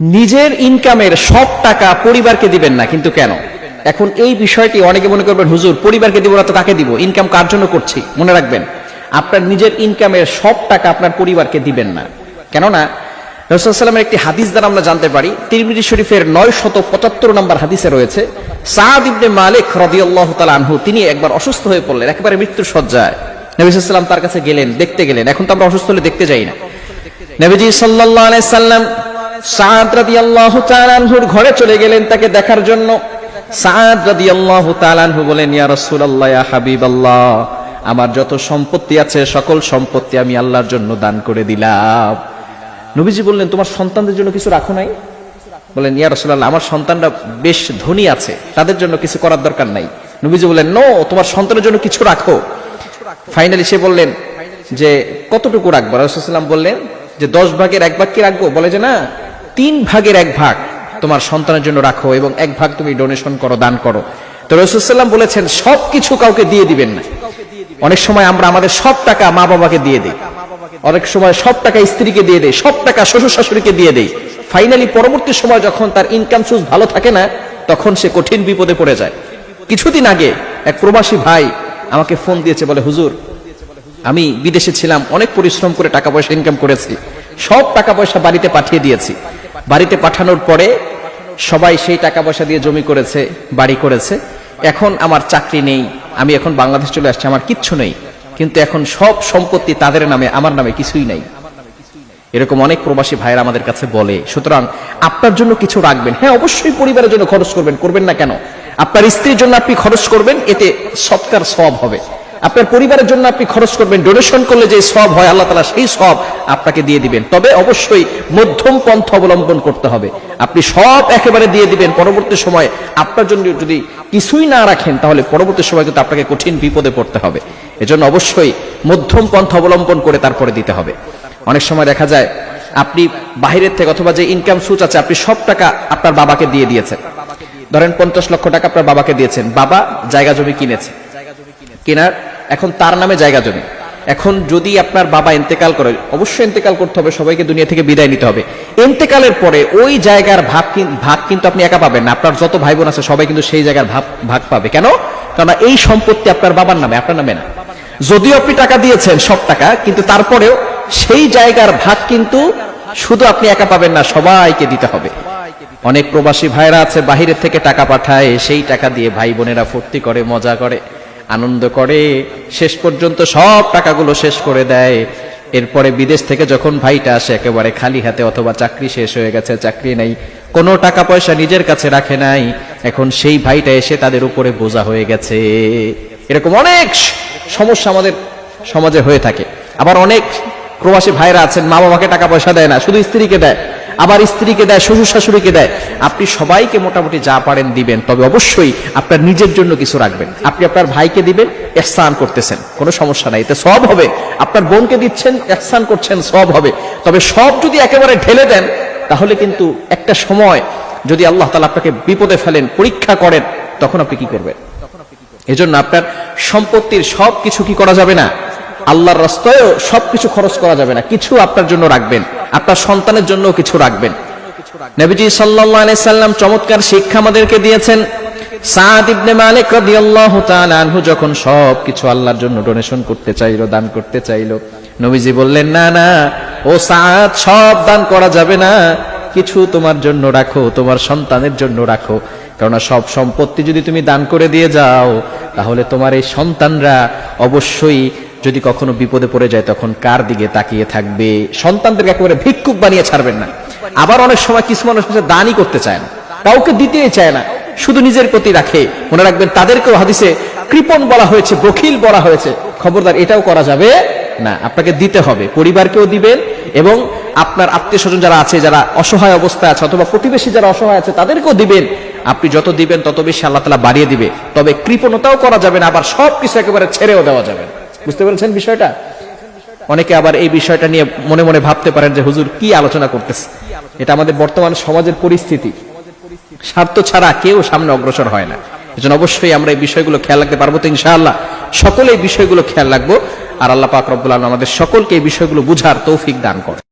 নিজের ইনকামের সব টাকা পরিবারকে দিবেন না, কিন্তু কেন? এখন এই বিষয়টি অনেকে মনে করবেন, হুজুর, পরিবারকে দিব না তো কাকে দিব? ইনকাম কার জন্য করছি? মনে রাখবেন, আপনার নিজের ইনকামের সব টাকা আপনার পরিবারকে দিবেন না। কেননা রসুলামের একটি হাদিস দ্বারা আমরা জানতে পারি, তিরমিজি শরীফের নয় শত পঁচাত্তর নম্বর হাদিসে রয়েছে, সাদ মালিক রদিয়াল্লাহ তালা আনহু, তিনি একবার অসুস্থ হয়ে পড়লেন, একেবারে মৃত্যুর সজ্জায় নবী সাল্লাম তার কাছে গেলেন, দেখতে গেলেন, এখন তো আমরা অসুস্থ হলে দেখতে যাই না। নবীজি আলাইহি সাল্লাম সাদ রাদিয়াল্লাহু তাআলা আনহুর ঘরে চলে গেলেন তাকে দেখার জন্য। সাদ রাদিয়াল্লাহু তাআলা আনহু বলেন, ইয়া রাসূলুল্লাহ, ইয়া হাবিবাল্লাহ, আমার যত সম্পত্তি আছে, সকল সম্পত্তি আমি আল্লাহর জন্য দান করে দিলাম। নবীজি বললেন, তোমার সন্তানদের জন্য কিছু রাখো নাই? বলেন, ইয়া রাসূলুল্লাহ, আমার সন্তানরা বেশ ধনী আছে, তাদের জন্য কিছু করার দরকার নাই। নবীজি বললেন নো, তোমার সন্তানের জন্য কিছু রাখো। ফাইনালি সে বললেন যে, কতটুকু রাখব? রাসুলাম বললেন যে, দশ ভাগের এক ভাগ কি রাখব? বলে যে, না তিন ভাগের এক ভাগ তোমার সন্তানের জন্য রাখো এবং এক ভাগ তুমি ডোনেশন করো, দান করো। তো রসুলাম বলেছেন সব কিছু কাউকে দিয়ে দিবেন না। অনেক সময় আমরা আমাদের সব টাকা মা বাবাকে দিয়ে দিই। অনেক সময় সব টাকা স্ত্রীকে দিয়ে দেয় সব টাকা শ্বশুর শাশুড়িকে দিয়ে দেয় ফাইনালি পরবর্তী সময় যখন তার ইনকাম সোর্স ভালো থাকে না, তখন সে কঠিন বিপদে পড়ে যায়। কিছুদিন আগে এক প্রবাসী ভাই আমাকে ফোন দিয়েছে, বলে, হুজুর, আমি বিদেশে ছিলাম, অনেক পরিশ্রম করে টাকা পয়সা ইনকাম করেছি। সব টাকা পয়সা বাড়িতে পাঠিয়ে দিয়েছি। বাড়িতে পাঠানোর পরে সবাই সেই টাকা পয়সা দিয়ে জমি করেছে, বাড়ি করেছে। এখন আমার চাকরি নেই, আমি এখন বাংলাদেশ চলে আসছি, আমার কিচ্ছু নেই। কিন্তু এখন সব সম্পত্তি তাদের নামে, আমার নামে কিছুই নাই। এরকম অনেক প্রবাসী ভাইয়েরা আমাদের কাছে বলে, সুতরাং আপনার জন্য কিছু রাখবেন। হ্যাঁ অবশ্যই পরিবারের জন্য খরচ করবেন করবেন না কেন? আপনার স্ত্রীর জন্য আপনি খরচ করবেন, এতে সৎকার সব হবে। আপনার পরিবারের জন্য আপনি খরচ করবেন ডোনেশন করলে যে সব হয়, আল্লাহ তালা সেই সব আপনাকে দিয়ে দিবেন। তবে অবশ্যই মধ্যম পন্থ অবলম্বন করতে হবে। আপনি সব একেবারে দিয়ে দিবেন, পরবর্তী সময় আপনার জন্য যদি কিছুই না রাখেন, তাহলে পরবর্তী সময় কিন্তু আপনাকে কঠিন বিপদে পড়তে হবে। এজন্য অবশ্যই মধ্যম পন্থ অবলম্বন করে তারপরে দিতে হবে। অনেক সময় দেখা যায়, আপনি বাহিরের থেকে অথবা যে ইনকাম সুচ আছে, আপনি সব টাকা আপনার বাবাকে দিয়ে দিয়েছেন। ধরেন পঞ্চাশ লক্ষ টাকা আপনার বাবাকে দিয়েছেন। বাবা জায়গা জমি কিনেছে। কেনার এখন তার নামে জায়গা জমি। এখন যদি আপনার বাবা ইন্তেকাল করে, অবশ্যই ইন্তেকাল করতে হবে, সবাইকে দুনিয়া থেকে বিদায় নিতে হবে। ইন্তেকালের পরে ওই জায়গার ভাগ ভাগ কিন্তু আপনি একা পাবেন না। আপনার যত ভাই বোন আছে, সবাই কিন্তু সেই জায়গার ভাগ ভাগ পাবে। কেন? কারণ এই সম্পত্তি আপনার বাবার নামে, আপনার নামে না। যদিও আপনি টাকা দিয়েছেন, সব টাকা, কিন্তু তারপরেও সেই জায়গার ভাগ কিন্তু শুধু আপনি একা পাবেন না, সবাইকে দিতে হবে। অনেক প্রবাসী ভাইরা আছে বাহিরের থেকে টাকা পাঠায়, সেই টাকা দিয়ে ভাই বোনেরা ফুর্তি করে, মজা করে। আনন্দ করে, শেষ পর্যন্ত সব টাকাগুলো শেষ করে দেয়। এরপরে বিদেশ থেকে যখন ভাইটা আসে, একেবারে খালি হাতে অথবা চাকরি শেষ হয়ে গেছে, চাকরি নেই, কোনো টাকা পয়সা নিজের কাছে রাখে নাই, এখন সেই ভাইটা এসে তাদের উপরে বোঝা হয়ে গেছে। এরকম অনেক সমস্যা আমাদের সমাজে হয়ে থাকে। আবার অনেক প্রবাসী ভাইরা আছেন মা বাবাকে টাকা পয়সা দেয় না, শুধু স্ত্রীকে দেয়। আবার স্ত্রীকে দেয়, শ্বশুর শাশুড়িকে দেয়। আপনি সবাইকে মোটামুটি যা পারেন দিবেন, তবে অবশ্যই আপনার নিজের জন্য কিছু রাখবেন। আপনি আপনার ভাইকে দিবেন, এহসান করতেছেন। কোনো সমস্যা নাই, এতে সব হবে। আপনার বোনকে দিচ্ছেন, এহসান করছেন সব হবে। তবে সব যদি একেবারে ঢেলে দেন, তাহলে কিন্তু একটা সময় যদি আল্লাহ তালা আপনাকে বিপদে ফেলেন, পরীক্ষা করেন, তখন আপনি কি করবেন? এজন্য আপনার সম্পত্তির সব কিছু কি করা যাবে না? আল্লাহর রাস্তায়ও সবকিছু খরচ করা যাবে না। কিছু আপনার জন্য রাখবেন, আপনার সন্তানের জন্য কিছু রাখবেন। নবীজি আলাইহি সাল্লাম চমৎকার শিক্ষা আমাদেরকে দিয়েছেন। সাদ ইবনে মালিক আনহু যখন সব কিছু আল্লাহর জন্য ডোনেশন করতে চাইলো, দান করতে চাইলো, নবীজি বললেন, না না, ও সাদ, সব দান করা যাবে না। কিছু তোমার জন্য রাখো, তোমার সন্তানের জন্য রাখো। কেননা সব সম্পত্তি যদি তুমি দান করে দিয়ে যাও, তাহলে তোমার এই সন্তানরা অবশ্যই যদি কখনো বিপদে পড়ে যায়, তখন কার দিকে তাকিয়ে থাকবে? সন্তানদেরকে একেবারে ভিক্ষুক বানিয়ে ছাড়বেন না। আবার অনেক সময় কিছু মানুষ দানই করতে চায় না। কাউকে দিতেই চায় না। শুধু নিজের প্রতি রাখে। মনে রাখবেন, তাদেরকেও হাদিসে কৃপণ বলা হয়েছে, বখিল বলা হয়েছে। খবরদার, এটাও করা যাবে না। আপনাকে দিতে হবে। পরিবারকেও দিবেন এবং আপনার আত্মীয় স্বজন যারা আছে, যারা অসহায় অবস্থায় আছে অথবা প্রতিবেশী যারা অসহায় আছে, তাদেরকেও দিবেন। আপনি যত দিবেন, তত বেশি আল্লাহ তালা বাড়িয়ে দিবে। তবে কৃপণতাও করা যাবে না, আবার সব কিছু একেবারে ছেড়েও দেওয়া যাবে না। বুঝতে পেরেছেন বিষয়টা? অনেকে আবার এই বিষয়টা নিয়ে মনে মনে ভাবতে পারেন যে হুজুর কি আলোচনা করতেছে? এটা আমাদের বর্তমান সমাজের পরিস্থিতি। স্বার্থ ছাড়া কেউ সামনে অগ্রসর হয় না। এজন্য অবশ্যই আমরা এই বিষয়গুলো খেয়াল রাখতে পারব তো ইনশাআল্লাহ। সকলে এই বিষয়গুলো খেয়াল রাখব। আর আল্লাহ পাক রব্বুল আলম আমাদের সকলকে এই বিষয়গুলো বুঝার তৌফিক দান করে